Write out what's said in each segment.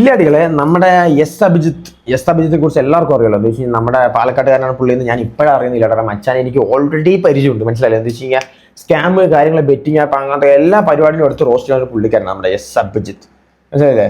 കില്ലാടികളെ നമ്മുടെ S Abhijith S അഭിജിത്തെ കുറിച്ച് എല്ലാവർക്കും അറിയാലോ. എന്താ വെച്ചാൽ നമ്മുടെ പാലക്കാട്ടുകാരനാണ് പുള്ളി എന്ന് ഞാൻ ഇപ്പോഴും അറിയുന്നില്ല കേട്ടോ മച്ചാൻ എനിക്ക് ഓൾറെഡി പരിചയമുണ്ട്. മനസ്സിലായില്ലേ? എന്താ വെച്ച് കഴിഞ്ഞാൽ സ്കാം കാര്യങ്ങൾ ബെറ്റിംഗ് ആപ്പ് അങ്ങനത്തെ എല്ലാ പരിപാടിയും എടുത്ത് റോസ്റ്റ് ചെയ്യുന്ന പുള്ളിക്കാരൻ നമ്മുടെ എസ് അഭിജിത്ത്. മനസ്സിലായില്ലേ?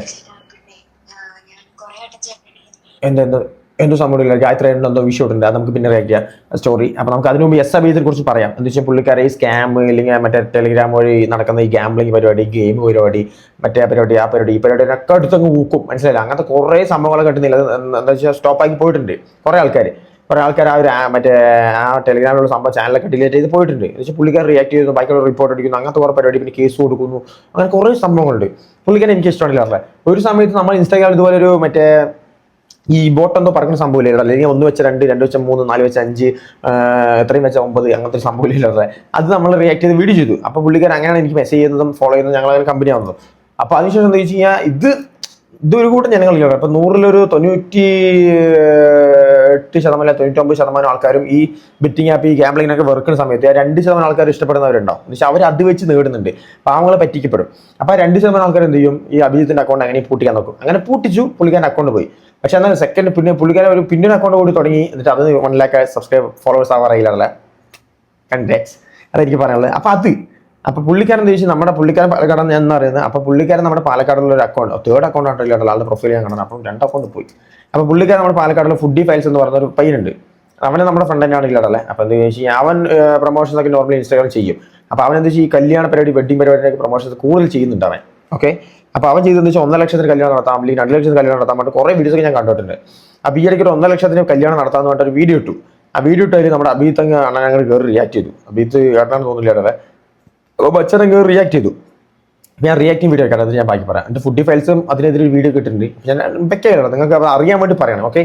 എന്ത് എന്ത്? എന്തോ സംഭവമില്ല ഗായത്രി എന്തോ വിഷയം ഉണ്ട് അത് നമുക്ക് പിന്നെ ചെയ്യാം. സ്റ്റോറി അപ്പോൾ നമുക്ക് അതിനു മുമ്പ് എസ് അബീദിനെ കുറിച്ച് പറയാം. എന്താ വെച്ചാൽ പുള്ളിക്കാരെ ഈ സ്കാം ഇല്ലെങ്കിൽ മറ്റേ ടെലിഗ്രാം വഴി നടക്കുന്ന ഈ ഗാംബ്ലിംഗ് പരിപാടി ഗെയിം പരിപാടി മറ്റേ പരിപാടി ആ പരിപാടി ഈ പരിപാടി ഒക്കെ അടുത്തങ്ങ് ഊക്കും. മനസ്സിലായില്ല? അങ്ങനത്തെ കുറേ സംഭവങ്ങളൊക്കെ കിട്ടുന്നില്ല എന്താ വെച്ചാൽ സ്റ്റോപ്പാക്കി പോയിട്ടുണ്ട്. കുറേ ആൾക്കാർ കുറേ ആൾക്കാർ ആ ഒരു മറ്റേ ആ ടെലിഗ്രാമിലുള്ള സംഭവം ചാനലൊക്കെ ഡിലേറ്റ് ചെയ്ത് പോയിട്ടുണ്ട്. എന്ന് വെച്ചാൽ പുള്ളിക്കാർ റിയാക്ട് ചെയ്യുന്നു ബാക്കിയുള്ള റിപ്പോർട്ട് അടിക്കുന്നു അങ്ങനത്തെ കുറേ പരിപാടി പിന്നെ കേസ് കൊടുക്കുന്നു. അങ്ങനെ കുറേ സംഭവങ്ങളുണ്ട്. പുള്ളിക്കാരെ എനിക്ക് ഇഷ്ടമാണില്ല ഒരു സമയത്ത് നമ്മൾ ഇൻസ്റ്റാഗ്രാമിൽ ഇതുപോലെ ഒരു മറ്റേ ഈ ബോട്ട് എന്തോ സംഭവം സംഭവമില്ലേ അല്ലെങ്കിൽ ഒന്ന് വെച്ച രണ്ട് രണ്ട് വെച്ച മൂന്ന് നാല് വെച്ച അഞ്ച് എത്രയും വെച്ച ഒമ്പത് അങ്ങനത്തെ ഒരു സംഭവം സംഭവമില്ലേ അത് നമ്മൾ റിയാക്ട് ചെയ്ത് വീഡിയോ ചെയ്തു. അപ്പോൾ പുള്ളിക്കാരൻ അങ്ങനെയാണ് എനിക്ക് മെസ്സേജ് ചെയ്യുന്നതും ഫോളോ ചെയ്യുന്നതും ഞങ്ങൾ അങ്ങനെ കമ്പനി ആവുന്നത്. അപ്പോൾ അതിനുശേഷം എന്താ വെച്ച് കഴിഞ്ഞാൽ ഇത് ഇതൊരു കൂട്ടം ജനങ്ങളില്ല അപ്പോൾ നൂറിലൊരു തൊണ്ണൂറ്റി എട്ട് ശതമാനം അല്ല തൊണ്ണൂറ്റൊമ്പത് ശതമാനം ആൾക്കാരും ഈ ബിറ്റിംഗ് ആപ്പ് ഈ ഗാംബ്ലിങ്ങിനൊക്കെ വെറുക്കുന്ന സമയത്ത് രണ്ട് ശതമാനം ആൾക്കാർ ഇഷ്ടപ്പെടുന്നവരുണ്ടാവും. എന്ന് വെച്ചാൽ അവർ അത് വെച്ച് നേടുന്നുണ്ട്. പാവങ്ങളെ പറ്റിക്കപ്പെടും. അപ്പോൾ രണ്ട് ശതമാനം ആൾക്കാർ എന്ത് ചെയ്യും? ഈ അഭിജിത്തിന്റെ അക്കൗണ്ട് അങ്ങനെ പൂട്ടിക്കാൻ നോക്കും. അങ്ങനെ പൂട്ടിച്ചു പുള്ളിക്കാൻ അക്കൗണ്ട് പോയി. പക്ഷെ എന്നാൽ സെക്കൻഡ് പിന്നെ പുള്ളിക്കാരൻ ഒരു പിന്നൊരു അക്കൗണ്ട് കൂടി തുടങ്ങി. എന്നിട്ട് അത് വൺ ലാക്ക് സബ്സ്ക്രൈബ് ഫോളോവേഴ്സ് ആവാറില്ല കൺഗ്രാറ്റ്സ് അതെനിക്ക് പറയാനുള്ളത്. അപ്പോൾ അത്. അപ്പോൾ പുള്ളിക്കാരൻ ചോദിച്ചു നമ്മുടെ പുള്ളിക്കാരൻ പാലക്കാട് ഞാൻ അറിയുന്നത് അപ്പോൾ പുള്ളിക്കാരൻ നമ്മുടെ പാലക്കാടുള്ള ഒരു അക്കൗണ്ട് തേർഡ് അക്കൗണ്ട് ആയിട്ടില്ല ആളുടെ പ്രൊഫൈൽ ഞാൻ കാണുന്നത്. അപ്പം രണ്ട് അക്കൗണ്ട് പോയി. അപ്പോൾ പുള്ളിക്കാരൻ നമ്മുടെ പാലക്കാടുള്ള ഫുഡി ഫയൽസ് എന്ന് പറഞ്ഞ ഒരു പയ്യനുണ്ട്. അവനെ നമ്മുടെ ഫ്രണ്ട് തന്നെയാണ് ഇല്ലാടല്ലേ അപ്പോൾ എന്താ വെച്ചാൽ അവൻ പ്രൊമോഷൻസ് ഒക്കെ നോർമലി ഇൻസ്റ്റാഗ്രാം ചെയ്യും. അപ്പോൾ അവൻ എന്താ വെച്ചാൽ ഈ കല്യാണ പരിപാടി വെഡിങ് പരിപാടിയൊക്കെ പ്രൊമോഷൻസ് കൂടുതൽ ചെയ്യുന്നുണ്ട് അവൻ. ഓക്കെ അപ്പോൾ അവൻ ചെയ്തെന്ന് വെച്ചാൽ ഒന്നര ലക്ഷത്തിന് കല്യാണം നടത്താം അല്ലെങ്കിൽ രണ്ട് ലക്ഷത്തിന് കല്യാണം നടത്താൻ വേണ്ടി കുറേ വീഡിയോസ് ഒക്കെ ഞാൻ കണ്ടിട്ടുണ്ട്. അപ്പോൾ ഈ ഇടയ്ക്ക് ഒരു ഒന്നര ലക്ഷത്തിന് കല്യാണം നടത്താമെന്ന് പറഞ്ഞിട്ട് ഒരു വീഡിയോ ഇട്ടു. ആ വീഡിയോ ഇട്ടതിൽ നമ്മുടെ അഭിജിത്ത് അങ്ങ് അണ്ണൻ ഞങ്ങൾ കയറി റിയാക്ട് ചെയ്തു. അഭിജിത്ത് കേട്ടാന്ന് തോന്നില്ല അപ്പോൾ ബച്ചൻ അങ്ങ് റിയാക്ട് ചെയ്തു. ഞാൻ റിയാക്ടിങ് വീഡിയോ കേട്ടോ അത് ഞാൻ ബാക്കി പറയാം. എന്റെ ഫുഡി ഫയൽസും അതിനെതിരെ വീഡിയോ കിട്ടിയിട്ടുണ്ട് ഞാൻ വെക്കാം നിങ്ങൾക്ക് അറിയാൻ വേണ്ടി പറയണം ഓക്കെ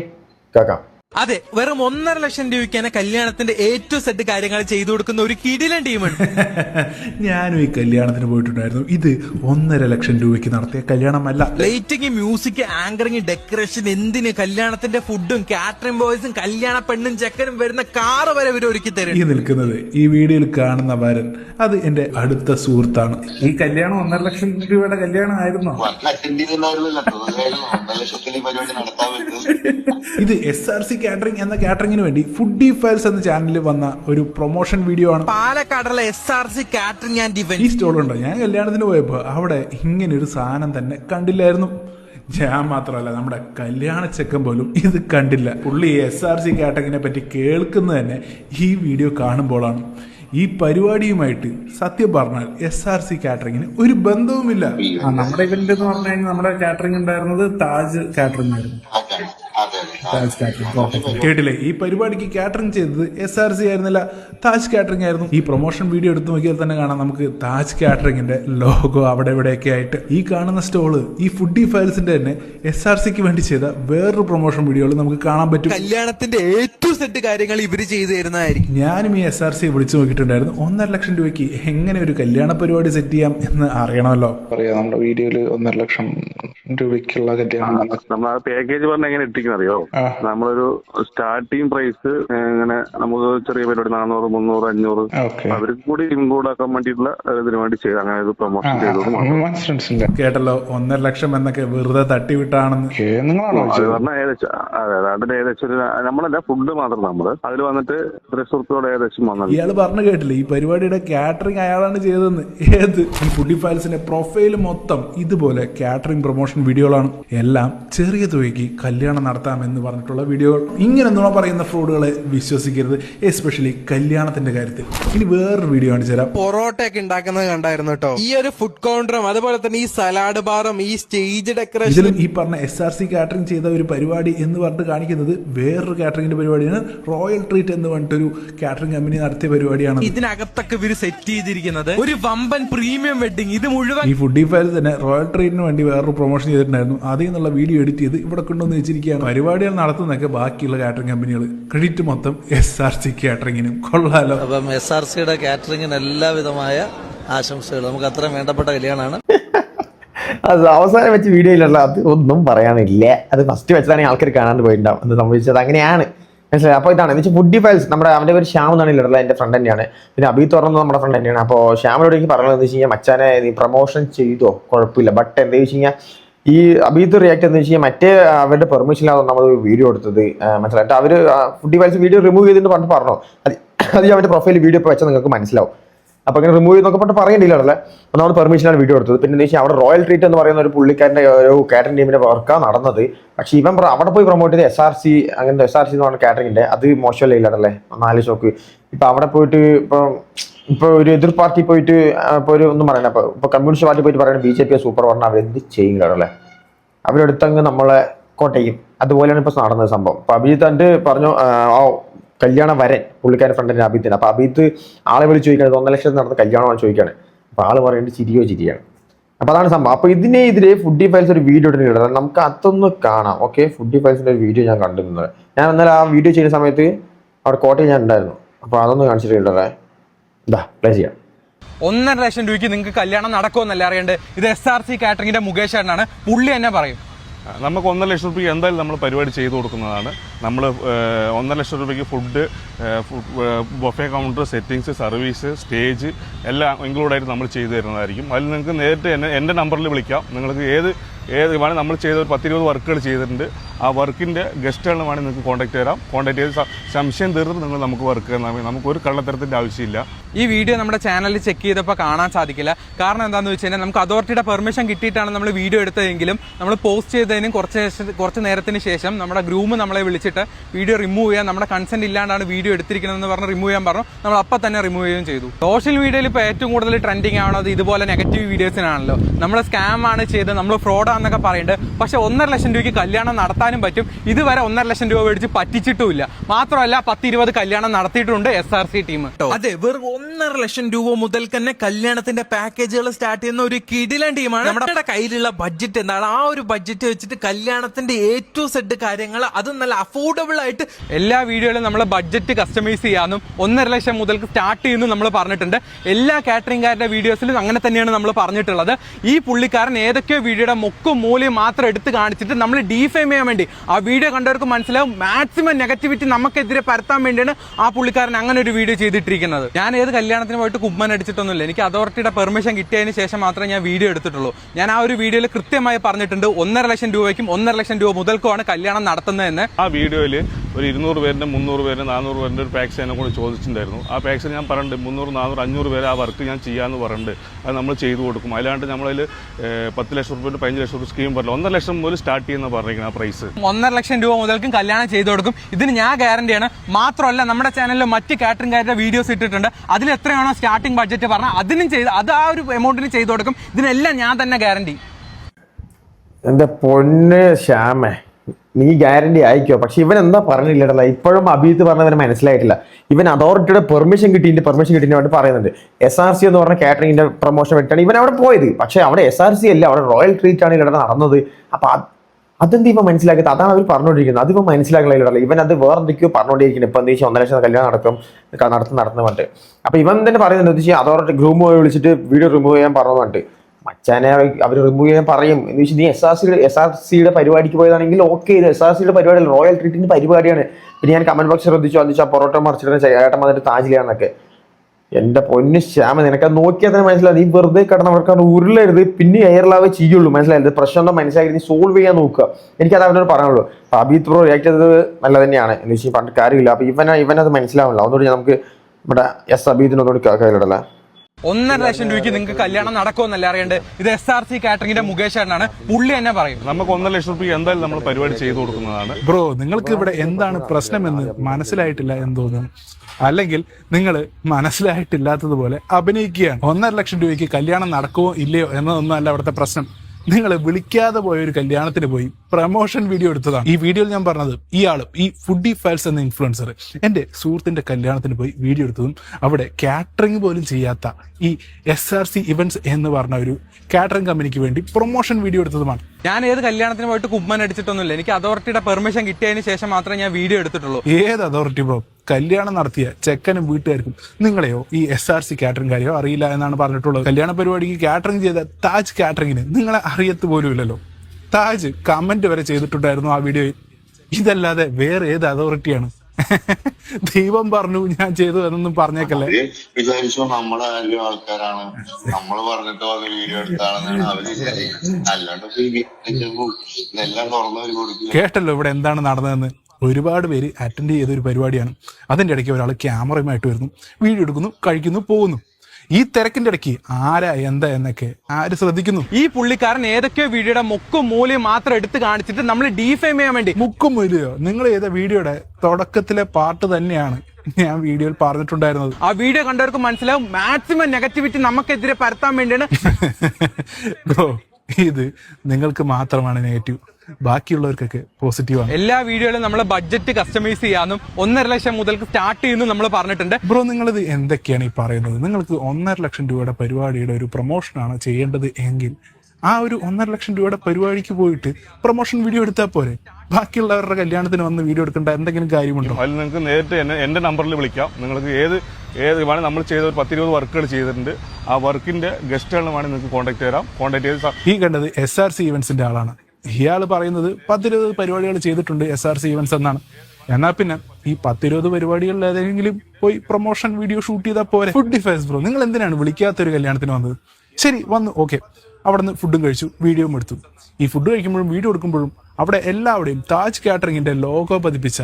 കേൾക്കാം. അതെ വെറും ഒന്നര ലക്ഷം രൂപയ്ക്കാണ് തന്നെ കല്യാണത്തിന്റെ എ ടു സെറ്റ് കാര്യങ്ങൾ ചെയ്തു കൊടുക്കുന്ന ഒരു കിടിലൻ ടീമുണ്ട്. ഞാനും ഈ കല്യാണത്തിന് പോയിട്ടുണ്ടായിരുന്നു. ഇത് ഒന്നര ലക്ഷം രൂപയ്ക്ക് നടത്തിയ കല്യാണമല്ല. ലൈറ്റിംഗ് മ്യൂസിക് ആങ്കറിങ് ഡെക്കറേഷൻ എന്തിന് കല്യാണത്തിന്റെ ഫുഡും കാറ്ററിംഗ് ബോയ്സും കല്യാണ പെണ്ണും ചെക്കനും വരുന്ന കാറ് വരെ ഇവർ ഒരുക്കി തരും. ഈ നിൽക്കുന്നത് ഈ വീഡിയോയിൽ കാണുന്ന വരൻ അത് എന്റെ അടുത്ത സുഹൃത്താണ്. ഈ കല്യാണം ഒന്നര ലക്ഷം രൂപയുടെ കല്യാണം ആയിരുന്നു ഇത് എസ് ആർ സി കാറ്ററിംഗ് എന്ന കാറ്ററിംഗിന് വേണ്ടി ഫുഡി ഫയൽസ് എന്ന ചാനലിൽ വന്ന ഒരു പ്രൊമോഷൻ വീഡിയോ ആണ്. പാലക്കാടുള്ള S R C catering and ഈ സ്റ്റോൾ സ്റ്റോളുണ്ടോ ഞാൻ കല്യാണത്തിന് പോയപ്പോ അവിടെ ഇങ്ങനെ ഒരു സാധനം തന്നെ കണ്ടില്ലായിരുന്നു. ഞാൻ മാത്രമല്ല നമ്മുടെ കല്യാണ ചെക്കൻ പോലും ഇത് കണ്ടില്ല. പുള്ളി എസ് ആർ സി കാറ്ററിങ്ങിനെ പറ്റി കേൾക്കുന്നത് തന്നെ ഈ വീഡിയോ കാണുമ്പോഴാണ്. ഈ പരിപാടിയുമായിട്ട് സത്യം പറഞ്ഞാൽ എസ് ആർ സി കാറ്ററിങ്ങിന് ഒരു ബന്ധവുമില്ല. നമ്മുടെ ഇവന്റ് എന്ന് പറഞ്ഞു കഴിഞ്ഞാൽ നമ്മുടെ കാറ്ററിംഗ് ഉണ്ടായിരുന്നത് താജ് കാറ്ററിംഗ് ആയിരുന്നു. താജ് കാറ്ററിംഗ് കേട്ടില്ലേ? ഈ പരിപാടിക്ക് കാറ്ററിംഗ് ചെയ്തത് എസ് ആർ സി ആയിരുന്നില്ല താജ് കാറ്ററിംഗ് ആയിരുന്നു. ഈ പ്രൊമോഷൻ വീഡിയോ എടുത്ത് നോക്കിയാൽ തന്നെ കാണാം നമുക്ക് താജ് കാറ്ററിംഗിന്റെ ലോഗോ അവിടെ ഇവിടെയൊക്കെ ആയിട്ട്. ഈ കാണുന്ന സ്റ്റോൾ ഈ ഫുഡി ഫയൽസിന്റെ തന്നെ എസ് ആർ സിക്ക് വേണ്ടി ചെയ്ത വേറൊരു പ്രൊമോഷൻ വീഡിയോകൾ നമുക്ക് കാണാൻ പറ്റും. കല്യാണത്തിന്റെ ഏറ്റവും സെറ്റ് കാര്യങ്ങൾ ഇവർ ചെയ്തു തരുന്നതായിരിക്കും. ഞാനും ഈ എസ് ആർ സി വിളിച്ചു നോക്കിയിട്ടുണ്ടായിരുന്നു. ഒന്നര ലക്ഷം രൂപയ്ക്ക് എങ്ങനെ ഒരു കല്യാണ പരിപാടി സെറ്റ് ചെയ്യാം എന്ന് അറിയണമല്ലോ. പറയാം നമ്മുടെ വീഡിയോയിൽ ഒന്നര ലക്ഷം രൂപയ്ക്കുള്ള കല്യാണം. നമ്മൾ പാക്കേജ് പറഞ്ഞ എങ്ങനെ ഇട്ടിരിക്കുന്നത് അറിയോ നമ്മളൊരു സ്റ്റാർട്ടിങ് പ്രൈസ് ഇങ്ങനെ നമുക്ക് ചെറിയ പരിപാടി നാനൂറ് മുന്നൂറ് അഞ്ഞൂറ് അവർക്ക് കൂടി ഇൻക്ലൂഡ് ആക്കാൻ വേണ്ടിയിട്ടുള്ള ഇതിനു വേണ്ടി ചെയ്ത് അങ്ങനെ ഒരു പ്രൊമോഷൻ ചെയ്തത് മാത്രം. കേട്ടല്ലോ ഒന്നര ലക്ഷം എന്നൊക്കെ വെറുതെ തട്ടിവിട്ടാണെന്ന്. അത് പറഞ്ഞാൽ ഏകദേശം അതെ അതെ ഏകദേശം ഒരു നമ്മളല്ല ഫുഡ് മാത്രം നമ്മൾ. അതിൽ വന്നിട്ട് റിസോർട്ടോടെ ഏകദേശം വന്നത്. ഇയാൾ പറഞ്ഞു കേട്ടില്ലേ ഈ പരിപാടിയുടെ കാറ്ററിംഗ് അയാളാണ് ചെയ്തതെന്ന്. ഏത്? ഫുഡി ഫയൽസിന്റെ പ്രൊഫൈൽ മൊത്തം ഇതുപോലെ കാറ്ററിംഗ് പ്രൊമോഷൻ വീഡിയോകളാണ് എല്ലാം ചെറിയ തുകയ്ക്ക് കല്യാണം നടത്താമെന്ന് പറഞ്ഞിട്ടുള്ള വീഡിയോകൾ ഇങ്ങനെ നുണ പറയുന്ന ഫ്രോഡുകളെ വിശ്വസിക്കരുത് എസ്പെഷ്യലി കല്യാണത്തിന്റെ കാര്യത്തിൽ. ഇനി വേറൊരു വീഡിയോ ആണ് തരാം. പൊറോട്ടയൊക്കെ ഉണ്ടാക്കുന്നത് കണ്ടായിരുന്നു കേട്ടോ. ഈ ഒരു ഫുഡ് കൗണ്ടറും അതുപോലെ തന്നെ ഈ സലാഡ് ബാറും ഈ സ്റ്റേജ് ഡെക്കറേഷൻ ഇതിലും ഈ പറഞ്ഞ എസ് ആർ സി കാറ്ററിംഗ് ചെയ്ത ഒരു പരിപാടി എന്ന് പറഞ്ഞിട്ട് കാണിക്കുന്നത് വേറൊരു കാറ്ററിംഗിന്റെ പരിപാടിയാണ്. റോയൽ ട്രീറ്റ് എന്ന് പറഞ്ഞിട്ടൊരു കാറ്ററിംഗ് കമ്പനി നടത്തിയ പരിപാടിയാണ്. ഇതിനകത്തൊക്കെ ഇവർ സെറ്റ് ചെയ്തിരിക്കുന്നത് ഒരു വമ്പൻ പ്രീമിയം വെഡിങ് ഇത് മുഴുവൻ ഈ ഫുഡി ഫയൽ തന്നെ റോയൽ ട്രീറ്റിന് വേണ്ടി വേറൊരു പ്രൊമോഷൻ ചെയ്തിട്ടുണ്ടായിരുന്നു. അതിൽ നിന്നുള്ള വീഡിയോ എഡിറ്റ് ചെയ്ത് ഇവിടെ കൊണ്ടുവന്ന് വെച്ചിരിക്കുകയാണ്. പരിപാടികൾ നടത്തുന്നൊക്കെ ബാക്കിയുള്ള കാറ്ററിംഗ് കമ്പനികൾ. ക്രെഡിറ്റ് മൊത്തം എസ് ആർ സി കാറ്ററിംഗിനും. കൊള്ളാലോ. അപ്പം എസ് ആർ സിയുടെ കാറ്ററിംഗിന് എല്ലാവിധമായ ആശംസകൾ നമുക്ക് അത്രയും വേണ്ടപ്പെട്ട കല്യാണമാണ്. അത് അവസാനം വെച്ച് വീഡിയോയിലുള്ള അത് ഒന്നും പറയാനില്ല. അത് ഫസ്റ്റ് വെച്ചതാണെങ്കിൽ ആൾക്കാർ കാണാണ്ട് പോയിട്ടുണ്ടാവും എന്ന് സംഭവിച്ചത് അങ്ങനെയാണ്. മനസ്സിലായി? അപ്പോൾ ഇതാണ്. എന്ന് വെച്ചാൽ ഫുഡി ഫയൽസ് നമ്മുടെ അവന്റെ പേര് ശ്യാം എന്നാണ് ഇല്ലല്ല എന്റെ ഫ്രണ്ട് തന്നെയാണ്. പിന്നെ അബി തുറന്നത് നമ്മുടെ ഫ്രണ്ട് തന്നെയാണ്. അപ്പോൾ ശ്യാമിനോട് എനിക്ക് പറയുന്നത് വെച്ച് കഴിഞ്ഞാൽ മച്ചാനെ നീ പ്രൊമോഷൻ ചെയ്തോ? കുഴപ്പമില്ല. ബട്ട് എന്താ വെച്ച് കഴിഞ്ഞാൽ ഈ അബീത്ത് റിയാക്ട് എന്ന് വെച്ച് കഴിഞ്ഞാൽ മറ്റേ അവരുടെ പെർമിഷൻ ഇല്ലാതെ നമ്മൾ വീഡിയോ എടുത്തത്. മനസ്സിലായിട്ട് അവർ ഫുഡ് വൈൽസ് വീഡിയോ റിമൂവ് ചെയ്തിട്ട് പറഞ്ഞിട്ട് പറഞ്ഞോ? അത് അത് പ്രൊഫൈൽ വീഡിയോ ഇപ്പോൾ വെച്ചാൽ നിങ്ങൾക്ക് മനസ്സിലാവും. അപ്പോൾ അങ്ങനെ റിമൂവ് ചെയ്തൊക്കെ പറഞ്ഞിട്ട് പറയേണ്ടില്ലല്ലേ അപ്പോൾ നമ്മൾ പെർമിഷനാണ് വീഡിയോ എടുത്തത്. പിന്നെ എന്താ അവിടെ റോയൽ ട്രീറ്റ് എന്ന് പറയുന്ന ഒരു പുള്ളിക്കാരന്റെ ഒരു കാറ്ററിംഗ് ടീമിന്റെ വർക്കാണ് നടന്നത്. പക്ഷേ ഇവൻ അവിടെ പോയി പ്രൊമോട്ട് ചെയ്ത് എസ് ആർ സി അങ്ങനത്തെ എസ് ആർ സി എന്ന് പറഞ്ഞ കാറ്ററിംഗിന്റെ അത് മോശമല്ലേ ഇല്ലാടല്ലേ നാല് ഷോക്ക് ഇപ്പൊ അവിടെ പോയിട്ട് ഇപ്പം ഇപ്പോൾ ഒരു എതിർ പാർട്ടി പോയിട്ട് ഇപ്പോൾ ഒരു ഒന്നും പറയണ്ട. ഇപ്പോൾ ഇപ്പോൾ കമ്മ്യൂണിസ്റ്റ് പാർട്ടി പോയിട്ട് പറയുന്നത് ബി ജെ പി സൂപ്പർ പറഞ്ഞാൽ അവരെന്ത് ചെയ്യില്ലടല്ലേ അവരെടുത്തങ്ങ് നമ്മളെ കോട്ടയും. അതുപോലെയാണ് ഇപ്പോൾ നടന്നത് സംഭവം. അപ്പോൾ അഭിജിത്ത് പറഞ്ഞു കല്യാണം വരൻ പുള്ളിക്കാരൻ ഫ്രണ്ടിന് അഭിത്തിന് അപ്പോൾ അഭിത്ത് ആളെ വിളിച്ച് ചോദിക്കുന്നത് ഒന്നര ലക്ഷത്തിൽ നടന്ന കല്യാണമാണ് ചോദിക്കുകയാണ്. അപ്പോൾ ആൾ പറയുന്നത് ചിരിയോ ചിരിയാണ്. അപ്പോൾ അതാണ് സംഭവം. അപ്പോൾ ഇതിനെതിരെ ഫുഡി ഫയൽസ് ഒരു വീഡിയോ ഇട്ടിട്ടുണ്ട്. നമുക്ക് അതൊന്ന് കാണാം. ഓക്കെ ഫുഡി ഫയൽസിന്റെ ഒരു വീഡിയോ ഞാൻ കണ്ടിരുന്നത്. ഞാൻ എന്നാൽ ആ വീഡിയോ ചെയ്യുന്ന സമയത്ത് അവിടെ കോട്ടയം ഞാൻ ഉണ്ടായിരുന്നു. അപ്പോൾ അതൊന്ന് കാണിച്ചിട്ടുണ്ട് ഇതാ പ്ലേ ചെയ്യാം. ഒന്നര ലക്ഷം രൂപയ്ക്ക് നിങ്ങൾക്ക് കല്യാണം നടക്കുമെന്നല്ല അറിയേണ്ടത്? ഇത് എസ് ആർ സി കാറ്ററിംഗിന്റെ മുകേഷ് ചേട്ടനാണ്. പുള്ളി തന്നെ പറയും. നമുക്ക് ഒന്നര ലക്ഷം രൂപയ്ക്ക് എന്തായാലും നമ്മൾ പരിപാടി ചെയ്തു കൊടുക്കുന്നതാണ്. നമ്മൾ ഒന്നര ലക്ഷം രൂപയ്ക്ക് food buffet counter settings service stage എല്ലാം ഇൻക്ലൂഡായിട്ട് നമ്മൾ ചെയ്തു തരുന്നതായിരിക്കും. അതിൽ നിങ്ങൾക്ക് നേരിട്ട് എന്നെ എന്റെ നമ്പറിൽ വിളിക്കാം. നിങ്ങൾക്ക് ഏത് ഏത് വേണമെങ്കിൽ നമ്മൾ ചെയ്ത ഒരു പത്തിരുപത് വർക്കുകൾ ചെയ്തിട്ടുണ്ട്. ആ വർക്കിന്റെ ഗസ്റ്റുകൾ വേണമെങ്കിൽ നിങ്ങൾക്ക് കോൺടാക്ട് തരാം. കോൺടാക്ട് ചെയ്ത് സംശയം തീർത്ത് നിങ്ങൾ നമുക്ക് വർക്ക് തന്നാൽ നമുക്ക് ഒരു കള്ളത്തരത്തിന്റെ ആവശ്യമില്ല. ഈ വീഡിയോ നമ്മുടെ ചാനലിൽ ചെക്ക് ചെയ്തപ്പോൾ കാണാൻ സാധിക്കില്ല. കാരണം എന്താണെന്ന് വെച്ച് കഴിഞ്ഞാൽ നമുക്ക് അതോറിറ്റിയുടെ പെർമിഷൻ കിട്ടിയിട്ടാണ് നമ്മൾ വീഡിയോ എടുത്തതെങ്കിലും നമ്മൾ പോസ്റ്റ് ചെയ്തതിനും കുറച്ച് കുറച്ച് നേരത്തിന് ശേഷം നമ്മുടെ ഗ്രൂമ് നമ്മളെ വിളിച്ചിട്ട് വീഡിയോ റിമൂവ് ചെയ്യാൻ നമ്മുടെ കൺസെന്റ് ഇല്ലാണ്ടാണ് വീഡിയോ എടുത്തിരിക്കുന്നതെന്ന് പറഞ്ഞ് റിമൂവ് ചെയ്യാൻ പറഞ്ഞു. നമ്മൾ അപ്പം തന്നെ റിമൂവ് ചെയ്യുകയും ചെയ്തു. സോഷ്യൽ മീഡിയയിൽ ഇപ്പോൾ ഏറ്റവും കൂടുതൽ ട്രെൻഡിങ് ആവുന്നത് ഇതുപോലെ നെഗറ്റീവ് വീഡിയോസിനാണല്ലോ നമ്മൾ സ്കാം ആണ് ചെയ്ത് നമ്മൾ ഫ്രോഡാന്നൊക്കെ പറയുന്നുണ്ട്. പക്ഷെ ഒന്നര ലക്ഷം രൂപയ്ക്ക് കല്യാണം നടത്താനും പറ്റും. ഇതുവരെ ഒന്നര ലക്ഷം രൂപ മേടിച്ച് പറ്റിച്ചിട്ടുമില്ല. മാത്രമല്ല പത്ത് ഇരുപത് കല്യാണം നടത്തിയിട്ടുണ്ട് എസ് ആർ സി ടീം അതെ വെറും ഒന്നര ലക്ഷം രൂപ മുതൽ തന്നെ കല്യാണത്തിന്റെ പാക്കേജുകൾ സ്റ്റാർട്ട് ചെയ്യുന്ന ഒരു കിടിലൻ ടീമാണ് നമ്മുടെ കയ്യിലുള്ള ബഡ്ജറ്റ് എന്താണ്? ആ ഒരു ബഡ്ജറ്റ് വെച്ചിട്ട് കല്യാണത്തിന്റെ എ ടു സെഡ് കാര്യങ്ങൾ അത് നല്ല അഫോർഡബിൾ ആയിട്ട് എല്ലാ വീഡിയോയിലും നമ്മൾ ബഡ്ജറ്റ് കസ്റ്റമൈസ് ചെയ്യാനും ഒന്നര ലക്ഷം മുതൽ സ്റ്റാർട്ട് ചെയ്യുന്നു നമ്മൾ പറഞ്ഞിട്ടുണ്ട്. എല്ലാ കാറ്ററിംഗ് കാറ്ററിംഗുകാരുടെ വീഡിയോസിലും അങ്ങനെ തന്നെയാണ് നമ്മൾ പറഞ്ഞിട്ടുള്ളത്. ഈ പുള്ളിക്കാരൻ ഏതൊക്കെയോ വീഡിയോയുടെ മൊക്കും മൂലയും മാത്രം എടുത്ത് കാണിച്ചിട്ട് നമ്മൾ ഡീഫെയിം ചെയ്യാൻ വേണ്ടി. ആ വീഡിയോ കണ്ടവർക്ക് മനസ്സിലാവും മാക്സിമം നെഗറ്റിവിറ്റി നമുക്കെതിരെ പരത്താൻ വേണ്ടിയാണ് ആ പുള്ളിക്കാരൻ അങ്ങനെ ഒരു വീഡിയോ ചെയ്തിട്ടിരിക്കുന്നത്. ഞാൻ ഏത് കല്യാണത്തിന് പോയിട്ട് കുമ്മൻ അടിച്ചിട്ടൊന്നുമില്ല. എനിക്ക് അതോറിറ്റിയുടെ പെർമിഷൻ കിട്ടിയതിന് ശേഷം മാത്രമേ ഞാൻ വീഡിയോ എടുത്തിട്ടുള്ളൂ. ഞാൻ ആ ഒരു വീഡിയോയിൽ കൃത്യമായി പറഞ്ഞിട്ടുണ്ട് ഒന്നര ലക്ഷം രൂപയ്ക്കും ഒന്നര ലക്ഷം രൂപ മുതൽക്കുമാണ് കല്യാണം നടത്തുന്നതെന്ന്. ആ വീഡിയോയിൽ ഒരു ഇരുന്നൂറ് പേരിന്റെ മുന്നൂറ് പേര് നാനൂറ് പേരിന്റെ ഒരു പാക്സ് എന്നെ കൂടെ ചോദിച്ചിട്ടുണ്ടായിരുന്നു. ആ പാക്സിൽ ഞാൻ പറഞ്ഞിട്ട് മുന്നൂറ് നാനൂറ് അഞ്ഞൂറ് പേര് ആ വർക്ക് ഞാൻ ചെയ്യാമെന്ന് പറഞ്ഞിട്ടുണ്ട്. അത് നമ്മൾ ചെയ്തു കൊടുക്കും. അല്ലാണ്ട് നമ്മളതിൽ പത്ത് ലക്ഷം റുപ്യ പതിനഞ്ച് ലക്ഷം റുപ്യ സ്കീം പറഞ്ഞില്ല ഒന്നര ലക്ഷം മുതൽ സ്റ്റാർട്ട് ചെയ്യുന്ന പറഞ്ഞിരിക്കുന്നത് ആ പ്രൈസ് ഒന്നര ലക്ഷം രൂപ മുതൽക്കും കല്യാണം ചെയ്തു കൊടുക്കും. ഇതിന് ഞാൻ ഗ്യാരണ്ടിയാണ് മാത്രമല്ല നമ്മുടെ ചാനലിൽ മറ്റ് കാറ്ററിംഗുകാരുടെ വീഡിയോസ് ഇട്ടിട്ടുണ്ട്. അതിൽ എത്രയാണോ സ്റ്റാർട്ടിംഗ് ബഡ്ജറ്റ് പറഞ്ഞാൽ അതിനും ചെയ്ത് അത് ആ ഒരു എമൗണ്ടിന് ചെയ്തു കൊടുക്കും. ഇതിനെല്ലാം ഞാൻ തന്നെ ഗ്യാരണ്ടി എന്റെ പൊന്നേ ശ്യാമേ. നീ ഗ്യാരണ്ടി അയക്കോ പക്ഷെ ഇവൻ എന്താ പറഞ്ഞില്ലടല്ല ഇപ്പോഴും അഭിജിത്ത് പറഞ്ഞവന് മനസ്സിലായിട്ടില്ല. ഇവൻ അതോറിറ്റിയുടെ പെർമിഷൻ കിട്ടിയിട്ട് പെർമിഷൻ കിട്ടിയിട്ട് പറയുന്നുണ്ട്. എസ് ആർ സി എന്ന് പറഞ്ഞ കാറ്ററിംഗിന്റെ പ്രൊമോഷൻ വെട്ടാണ് ഇവൻ അവിടെ പോയത്. പക്ഷെ അവിടെ എസ് ആർ സി അല്ല അവിടെ റോയൽ ട്രീറ്റ് ആണ് ഇവിടെ നടന്നത്. അപ്പൊ അത് അതെന്ത് ഇവ മനസ്സിലാക്കിയത് അതാണ് അവർ പറഞ്ഞുകൊണ്ടിരിക്കുന്നത് അതിപ്പോ മനസ്സിലാക്കില്ല ഇവൻ അത് വേറെ എന്തൊക്കെയോ പറഞ്ഞുകൊണ്ടിരിക്കുന്നത് ഇപ്പൊ എന്താ ഒന്നര ലക്ഷം കല്യാണം നടക്കും നടത്തും നടത്തുന്നുണ്ട്. അപ്പൊ ഇവൻ തന്നെ പറയുന്നുണ്ട് വെച്ചാൽ അതോറിറ്റി ഗ്രൂമ് വിളിച്ചിട്ട് വീഡിയോ റിമൂവ് ചെയ്യാൻ പറഞ്ഞു പറഞ്ഞിട്ട്. മച്ചാനെ അവർ റിമൂവ് ചെയ്യാൻ പറയും. എന്ന് വെച്ചാൽ നീ എസ് ആർ സിയുടെ എസ് ആർ സിയുടെ പരിപാടിക്ക് പോയതാണെങ്കിൽ ഓക്കെ ഇത്. എസ് ആർ സിയുടെ പരിപാടി റോയൽ ട്രീറ്റിന്റെ പരിപാടിയാണ്. പിന്നെ ഞാൻ കമന്റ് ബോക്സ് ശ്രദ്ധിച്ചു. അത് വെച്ചാൽ പൊറോട്ട മറിച്ചിട്ട് ചേട്ടൻ വന്നിട്ട് താജിലാന്നൊക്കെ എന്റെ പൊന്നു ശ്യാമ നിനക്ക് നോക്കിയാൽ തന്നെ മനസ്സിലായി നീ വെറുതെ കിടന്നവർക്ക് അത് ഉരുളരുത്. പിന്നെ എയർലാവേ ചെയ്യുള്ളൂ. മനസ്സിലായത് പ്രശ്നം മനസ്സിലാക്കി നീ സോൾവ് ചെയ്യാൻ നോക്കുക. എനിക്കത് അവനോട് പറയാനുള്ളൂ. അപ്പൊ അബീത് ബ്രോ റിയാക്ട് ചെയ്തത് നല്ല തന്നെയാണ്. എന്ന് വെച്ചാൽ പണ്ട് കാര്യമില്ല. അപ്പൊ ഇവനാ ഇവനത് മനസ്സിലാവില്ല അതുകൊണ്ട് നമുക്ക് നമ്മുടെ എസ് അബീദിനൊന്നുകൂടി കയ്യിലിടല്ലേ ഒന്നര ലക്ഷം രൂപയ്ക്ക് നിങ്ങൾക്ക് കല്യാണം നടക്കുമെന്നല്ല അറിയേണ്ടത്? ഇത് എസ് ആർ സി കാറ്ററിംഗിന്റെ മുകേഷ് ചേട്ടനാണ്. പുള്ളി തന്നെ പറയും. നമുക്ക് ഒന്നര ലക്ഷം രൂപയ്ക്ക് എന്തായാലും നമ്മൾ പരിപാടി ചെയ്തു കൊടുക്കുന്നതാണ്. ബ്രോ നിങ്ങൾക്ക് ഇവിടെ എന്താണ് പ്രശ്നമെന്ന് മനസ്സിലായിട്ടില്ല എന്ന് തോന്നുന്നു. അല്ലെങ്കിൽ നിങ്ങൾ മനസ്സിലായിട്ടില്ലാത്തതുപോലെ അഭിനയിക്കുകയാണ്. ഒന്നര ലക്ഷം രൂപയ്ക്ക് കല്യാണം നടക്കുമോ ഇല്ലയോ എന്നതൊന്നും അല്ല അവിടുത്തെ പ്രശ്നം. നിങ്ങൾ വിളിക്കാതെ പോയ ഒരു കല്യാണത്തിന് പോയി പ്രൊമോഷൻ വീഡിയോ എടുത്തതാണ്. ഈ വീഡിയോയിൽ ഞാൻ പറഞ്ഞത് ഇയാളും ഈ ഫുഡി ഫയൽസ് എന്ന ഇൻഫ്ലുവൻസർ എന്റെ സുഹൃത്തിന്റെ കല്യാണത്തിന് പോയി വീഡിയോ എടുത്തതും അവിടെ കാറ്ററിംഗ് പോലും ചെയ്യാത്ത ഈ എസ് ആർ സി ഇവന്റ്സ് എന്ന് പറഞ്ഞ ഒരു കാറ്ററിംഗ് കമ്പനിക്ക് വേണ്ടി പ്രൊമോഷൻ വീഡിയോ എടുത്തതുമാണ്. ഞാൻ ഏത് കല്യാണത്തിന് പോയിട്ട് കുമ്മൻ അടിച്ചിട്ടൊന്നുമില്ല. എനിക്ക് അതോറിറ്റിയുടെ പെർമിഷൻ കിട്ടിയതിന് ശേഷം മാത്രമേ ഞാൻ വീഡിയോ എടുത്തിട്ടുള്ളൂ. ഏത് അതോറിറ്റി ബ്രോ കല്യാണം നടത്തിയ ചെക്കനും വീട്ടുകാർക്കും നിങ്ങളെയോ ഈ എസ് ആർ സി കാറ്ററിംഗ് കാര്യമോ അറിയില്ല എന്നാണ് പറഞ്ഞിട്ടുള്ളത്. കല്യാണ പരിപാടിക്ക് കാറ്ററിംഗ് ചെയ്ത താജ് കാറ്ററിംഗിന് നിങ്ങളെ അറിയത്ത് പോലും ഇല്ലല്ലോ താജ് കമന്റ് വരെ ചെയ്തിട്ടുണ്ടായിരുന്നു ആ വീഡിയോയിൽ ഇതല്ലാതെ വേറെ ഏത് അതോറിറ്റിയാണ് ദൈവം പറഞ്ഞു ഞാൻ ചെയ്തു എന്നൊന്നും പറഞ്ഞേക്കല്ലേ? വിചാരിച്ചു നമ്മളെ ആൾക്കാരാണ്. നമ്മൾ പറഞ്ഞിട്ട് വന്ന് വീഡിയോ എടുത്താണെന്നാണ് അവർ അല്ലാണ്ട് കേട്ടല്ലോ ഇവിടെ എന്താണ് നടന്നതെന്ന്. ഒരുപാട് പേര് അറ്റൻഡ് ചെയ്ത ഒരു പരിപാടിയാണ്. അതിന്റെ ഇടയ്ക്ക് ഒരാൾ ക്യാമറയുമായിട്ട് വരുന്നു. വീഡിയോ എടുക്കുന്നു കഴിക്കുന്നു പോകുന്നു. ഈ തിരക്കിന്റെ ഇടയ്ക്ക് ആരാ എന്താ എന്നൊക്കെ ആര് ശ്രദ്ധിക്കുന്നു? ഈ പുള്ളിക്കാരൻ ഏതൊക്കെയോ വീഡിയോയുടെ മുക്കും മൂലയും മാത്രം എടുത്ത് കാണിച്ചിട്ട് നമ്മൾ ഡീഫെയിം ചെയ്യാൻ വേണ്ടി മുക്കും മൂലയോ? നിങ്ങൾ ചെയ്ത വീഡിയോയുടെ തുടക്കത്തിലെ പാട്ട് തന്നെയാണ് ഞാൻ വീഡിയോയിൽ പറഞ്ഞിട്ടുണ്ടായിരുന്നത്. ആ വീഡിയോ കണ്ടവർക്ക് മനസ്സിലാവും. മാക്സിമം നെഗറ്റിവിറ്റി നമുക്കെതിരെ പരത്താൻ വേണ്ടിയാണ് ഇത് നിങ്ങൾക്ക് മാത്രമാണ് നെഗറ്റീവ്. ബാക്കിയുള്ളവർക്കൊക്കെ പോസിറ്റീവാണ്. എല്ലാ വീഡിയോയിലും നമ്മൾ ബഡ്ജറ്റ് കസ്റ്റമൈസ് ചെയ്യാനും ഒന്നര ലക്ഷം മുതൽ സ്റ്റാർട്ട് ചെയ്യുന്നു നമ്മൾ പറഞ്ഞിട്ടുണ്ട്. ബ്രോ നിങ്ങളിത് എന്തൊക്കെയാണ് ഈ പറയുന്നത്? നിങ്ങൾക്ക് ഒന്നര ലക്ഷം രൂപയുടെ പരിപാടിയുടെ ഒരു പ്രൊമോഷനാണ് ചെയ്യേണ്ടത് എങ്കിൽ ആ ഒരു ഒന്നര ലക്ഷം രൂപയുടെ പരിപാടിക്ക് പോയിട്ട് പ്രൊമോഷൻ വീഡിയോ എടുത്താൽ പോരെ? ബാക്കിയുള്ളവരുടെ കല്യാണത്തിന് വന്ന് വീഡിയോ എടുക്കേണ്ട എന്തെങ്കിലും കാര്യമുണ്ടോ? അതിൽ നിങ്ങൾക്ക് നേരിട്ട് എന്നെ എന്റെ നമ്പറിൽ വിളിക്കാം. നിങ്ങൾക്ക് ഏത് ഏത് വേണമെങ്കിൽ നമ്മൾ ചെയ്ത ഒരു പത്തിരുപത് വർക്കുകൾ ചെയ്തിട്ടുണ്ട്. ആ വർക്കിന്റെ ഗസ്റ്റുകൾ വേണമെങ്കിൽ നിങ്ങൾക്ക് കോൺടാക്ട് ചെയ്യാം കോൺടാക്ട് ചെയ്ത് ഈ കണ്ടത് എസ് ആർ സി ഇവന്റ്സിന്റെ ആളാണ്. ഇയാൾ പറയുന്നത് പത്തിരുപത് പരിപാടികൾ ചെയ്തിട്ടുണ്ട് എസ് ആർ സി ഇവന്റ്സ് എന്നാണ്. എന്നാ പിന്നെ ഈ പത്തിരുപത് പരിപാടികളിൽ ഏതെങ്കിലും പോയി പ്രൊമോഷൻ വീഡിയോ ഷൂട്ട് ചെയ്താൽ പോരെ? ഫുഡ് ഡിഫൈസ് ബ്രോ നിങ്ങൾ എന്തിനാണ് വിളിക്കാത്തൊരു കല്യാണത്തിന് വന്നത്? ശരി വന്നു. ഓക്കെ അവിടെ നിന്ന് ഫുഡും കഴിച്ചു വീഡിയോയും എടുത്തു. ഈ ഫുഡ് കഴിക്കുമ്പോഴും വീഡിയോ എടുക്കുമ്പോഴും അവിടെ എല്ലാവരുടെയും താജ് കാറ്ററിങ്ങിന്റെ ലോഗോ പതിപ്പിച്ച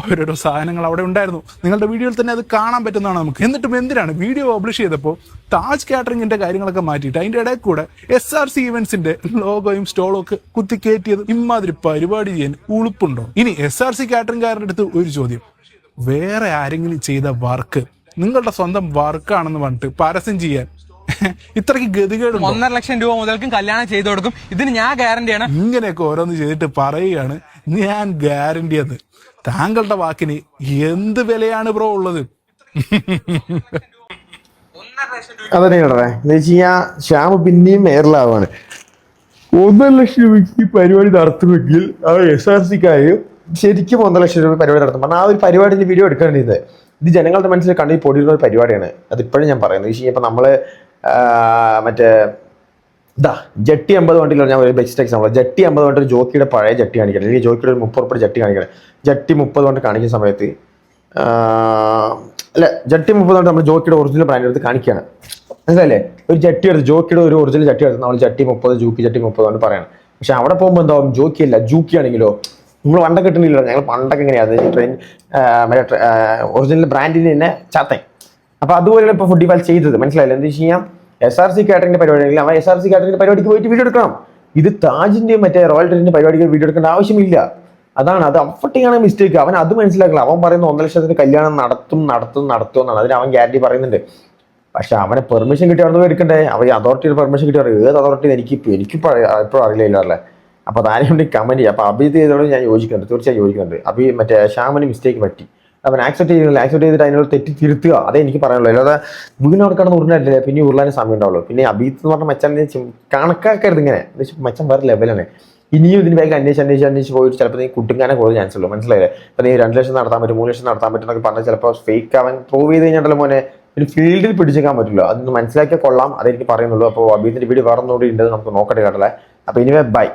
ഓരോരോ സാധനങ്ങൾ അവിടെ ഉണ്ടായിരുന്നു. നിങ്ങളുടെ വീഡിയോയിൽ തന്നെ അത് കാണാൻ പറ്റുന്നതാണ് നമുക്ക്. എന്നിട്ടും എന്തിനാണ് വീഡിയോ പബ്ലിഷ് ചെയ്തപ്പോൾ താജ് കാറ്ററിംഗിന്റെ കാര്യങ്ങളൊക്കെ മാറ്റിയിട്ട് അതിന്റെ ഇടയിൽ കൂടെ എസ് ആർ സി ഇവന്റ്സിന്റെ ലോഗോയും സ്റ്റോളും ഒക്കെ കുത്തി കയറ്റിയത് ഇമാതിരി പരിപാടി ചെയ്യാൻ ഉളുപ്പുണ്ടോ? ഇനി എസ് ആർ സി കാറ്ററിംഗുകാരുടെ അടുത്ത് ഒരു ചോദ്യം. വേറെ ആരെങ്കിലും ചെയ്ത വർക്ക് നിങ്ങളുടെ സ്വന്തം വർക്കാണെന്ന് പറഞ്ഞിട്ട് പരസ്യം ചെയ്യാൻ ഇത്രയ്ക്ക് ഗതികേട് ഒന്നര ലക്ഷം രൂപ മുതൽക്കും കല്യാണം ചെയ്തു കൊടുക്കും. ഇതിന് ഞാൻ ഗ്യാരണ്ടിയാണ് ഇങ്ങനെയൊക്കെ ഓരോന്ന് ചെയ്തിട്ട് പറയുകയാണ് ഞാൻ ഗ്യാരണ്ടി എന്ന് താങ്കളുടെ വാക്കിന് എന്ത് വിലയാണ് ബ്രോ ഉള്ളത്? അതന്നെ കേട്ടേ എന്ന് വെച്ച് കഴിഞ്ഞാൽ ശ്യാമ് പിന്നെയും മേയറിലാവാണ്. ഒന്നര ലക്ഷം രൂപയ്ക്ക് പരിപാടി നടത്തുമെങ്കിൽ ആ എസ് ആർ സിക്കാര് ശരിക്കും ഒന്നര ലക്ഷം രൂപ പരിപാടി നടത്തും. കാരണം ആ ഒരു പരിപാടിന്റെ വീഡിയോ എടുക്കേണ്ടത് ഇത് ജനങ്ങളുടെ മനസ്സിൽ കണ്ണിൽ പൊടിയുള്ള ഒരു പരിപാടിയാണ്. അതിപ്പോഴും ഞാൻ പറയുന്നത്. വെച്ച് കഴിഞ്ഞാൽ ഇപ്പൊ നമ്മൾ ആ, മറ്റേ ഇതാ ജട്ടി അമ്പത് വണ്ടിയിൽ ഞാൻ ഒരു ബെസ്റ്റ് എക്സാമ്പിൾ ജട്ടി അമ്പത് വണ്ടി ഒരു ജോക്കിയുടെ പഴയ ജട്ടി കാണിക്കണം അല്ലെങ്കിൽ ജോക്കിയുടെ ഒരു മുപ്പത് ഉറുപ്പിയുടെ ജട്ടി കാണിക്കണം ജട്ടി മുപ്പത് വണ്ടി കാണിക്കുന്ന സമയത്ത് അല്ല ജട്ടി മുപ്പത് വണ്ടി നമ്മൾ ജോക്കിയുടെ ഒറിജിനൽ ബ്രാൻഡ് എടുത്ത് കാണിക്കുകയാണ്. മനസ്സിലല്ലേ ഒരു ജട്ടി എടുത്ത് ജോക്കിയുടെ ഒരു ഒറിജിനൽ ജട്ടി എടുത്ത് നമ്മൾ ജട്ടി മുപ്പത് ജൂക്കി ജട്ടി മുപ്പത് കൊണ്ട് പറയണം. പക്ഷെ അവിടെ പോകുമ്പോൾ എന്താവും? ജോക്കി അല്ല ജൂക്കി ആണെങ്കിലോ? നമ്മൾ പണ്ടൊക്കെ കിട്ടുന്നില്ല ഞങ്ങൾ പണ്ടൊക്കെ എങ്ങനെയാണ് ട്രെയിൻ മറ്റേ ഒറിജിനൽ ബ്രാൻഡിന് തന്നെ ചാത്തൻ അപ്പൊ അതുപോലെയാണ് ഇപ്പൊ ഫുഡ് ഫാൽ ചെയ്തത്. മനസ്സിലായില്ല? എന്താ കഴിഞ്ഞാൽ എസ് ആർ സി കാറ്ററിംഗിന്റെ പരിപാടിയാണെങ്കിൽ അവൻ എസ് ആർ സി കാറ്ററിംഗിന്റെ പരിപാടിക്ക് പോയിട്ട് വീഡിയോ എടുക്കണം. ഇത് താജിന്റെയും മറ്റേ റോയൽ ട്രെയിനിന്റെ പരിപാടിക്ക് വീഡിയോ എടുക്കേണ്ട ആവശ്യമില്ല. അതാണ്. അത് അഫട്ടിയാണ് മിസ്റ്റേക്ക് അവൻ അത് മനസ്സിലാക്കണം. അവൻ പറയുന്ന ഒന്നര ലക്ഷത്തിന് കല്യാണം നടത്തും നടത്തും നടത്തും എന്നാണ്. അതിന് അവൻ ഗ്യാരണ്ടി പറയുന്നുണ്ട്. പക്ഷെ അവനെ പെർമിഷൻ കിട്ടി എടുക്കണ്ടേ? അവൻ അതോറിറ്റിയുടെ പെർമിഷൻ കിട്ടി ഏത് അതോറിറ്റി എനിക്ക് എനിക്ക് ഇപ്പോഴും അറിയില്ല അല്ലേ അപ്പൊ അതാരും വേണ്ടി കമന്റ് ചെയ്യാം. അപ്പൊ അഭിജിത്ത് ചെയ്തോട് ഞാൻ യോജിക്കുന്നുണ്ട്. തീർച്ചയായും യോജിക്കുന്നുണ്ട്. അഭി മറ്റേ ശ്യാമിന് മിസ്റ്റേക്ക് പറ്റി. അവൻ ആക്സെപ്റ്റ് ചെയ്യുന്നില്ല ആക്സെപ്റ്റ് ചെയ്തിട്ട് അതിനോട് തെറ്റി തിരുത്തുക. അതേ എനിക്ക് പറയാനുള്ളൂ. അല്ലാതെ വീണ് കിടന്ന് ഉരുണ്ടല്ലേ പിന്നെ ഉരുളാനും സമയം ഉണ്ടാവുള്ളൂ. പിന്നെ അഭിജിത്ത് എന്ന് പറഞ്ഞ മച്ചാൻ കണക്കാക്കരുത് ഇങ്ങനെ. മച്ചാൻ വേറെ ലെവലാണ് ഇനിയും ഇതിന് ബാഗ് അന്വേഷിച്ച് അന്വേഷിച്ച് അന്വേഷിച്ച് പോയിട്ട് ചിലപ്പോൾ നീ കുട്ടിങ്ങാനെ കൂടുതൽ ചാൻസ് ഉള്ളൂ. മനസ്സിലായില്ലേ? അപ്പം നീ രണ്ട് ലക്ഷം നടത്താൻ പറ്റും മൂന്ന് ലക്ഷം നടത്താൻ പറ്റും എന്നൊക്കെ പറഞ്ഞാൽ ചിലപ്പോൾ ഫേക്ക് അവൻ പ്രൂവ് ചെയ്ത് കഴിഞ്ഞാൽ മോനെ. ഒരു ഫീൽഡിൽ പിടിച്ചേക്കാൻ പറ്റില്ല. അതൊന്ന് മനസ്സിലാക്കിയാൽ കൊള്ളാം. അതെനിക്ക് പറയുന്നുള്ളൂ. അപ്പോൾ അബീതിന്റെ വീഡിയോ വേറെ ഒന്നുകൂടി നമുക്ക് നോക്കട്ടെ കേട്ടല്ലേ? അപ്പോൾ ഇനിവേ ബൈ